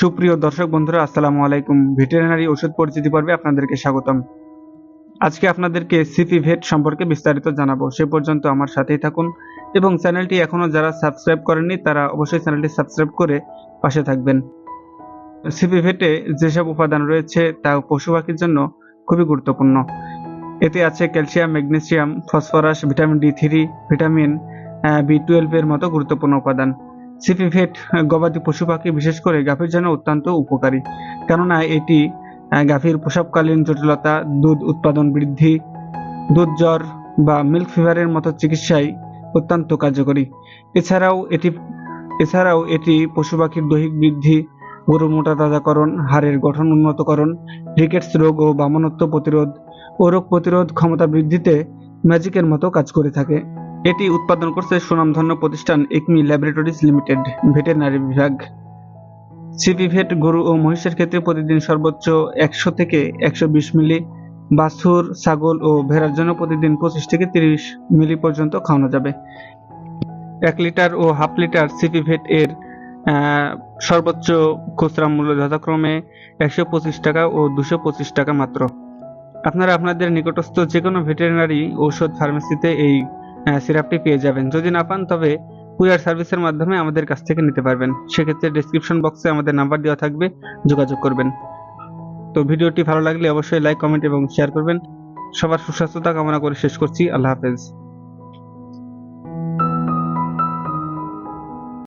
সুপ্রিয় দর্শক বন্ধুরা, আসসালামু আলাইকুম। ভেটেরিনারি ওষুধ পরিচিতি পর্বে আপনাদেরকে স্বাগতম। আজকে আপনাদেরকে সিপি ভেট সম্পর্কে বিস্তারিত জানাব। সে পর্যন্ত আমার সাথেই থাকুন এবং চ্যানেলটি এখনও যারা সাবস্ক্রাইব করেননি, তারা অবশ্যই চ্যানেলটি সাবস্ক্রাইব করে পাশে থাকবেন। সিপি ভেটে যেসব উপাদান রয়েছে, তা পশু পাখির জন্য খুবই গুরুত্বপূর্ণ। এতে আছে calcium, magnesium, phosphorus, vitamin D three, vitamin B twelve এর মতো গুরুত্বপূর্ণ উপাদান। সিপিভেট গবাদি পশু পাখি, বিশেষ করে গাভীর জন্য অত্যন্ত উপকারী। কেননা এটি গাভীর প্রসবকালীন জটিলতা, দুধ উৎপাদন বৃদ্ধি, দুধ জ্বর বা মিল্ক ফিভারের মতো চিকিৎসায় অত্যন্ত কার্যকরী। এছাড়াও এটি এছাড়াও এটি পশু পাখির দৈহিক বৃদ্ধি গরু মোটা তাজাকরণ, হাড়ের গঠন উন্নতকরণ, রিকেটস রোগ ও বামনত্ব প্রতিরোধ ও রোগ প্রতিরোধ ক্ষমতা বৃদ্ধিতে ম্যাজিকের মতো কাজ করে থাকে। এটি উৎপাদন করছে সুনামধন্য প্রতিষ্ঠান একমি ল্যাবরেটরিজ লিমিটেড, ভেটেরিনারি বিভাগ। সিপি ভেট, গরু ও মহিষের ক্ষেত্রে প্রতিদিন সর্বোচ্চ একশো থেকে একশো বিশ মিলি, বাছুর, ছাগল ও ভেড়ার জন্য প্রতিদিন পঁচিশ থেকে তিরিশ মিলি পর্যন্ত খাওয়ানো যাবে। এক লিটার ও হাফ লিটার সিপি ভেট এর সর্বোচ্চ খুচরা মূল্য যথাক্রমে একশো পঁচিশ টাকা ও দুশো পঁচিশ টাকা মাত্র। আপনারা আপনাদের নিকটস্থ যে কোনো ভেটেরিনারি ঔষধ ফার্মেসিতে এই সিরাপটি পেয়ে যাবেন। যদি না পান, তবে কুরিয়ার সার্ভিসের মাধ্যমে আমাদের কাছ থেকে নিতে পারবেন। সেক্ষেত্রে ডিসক্রিপশন বক্সে আমাদের নাম্বার দেওয়া থাকবে, যোগাযোগ করবেন। তো ভিডিওটি ভালো লাগলে অবশ্যই লাইক কমেন্ট এবং শেয়ার করবেন। সবার সুস্বাস্থ্যতা কামনা করে শেষ করছি। আল্লাহ হাফেজ।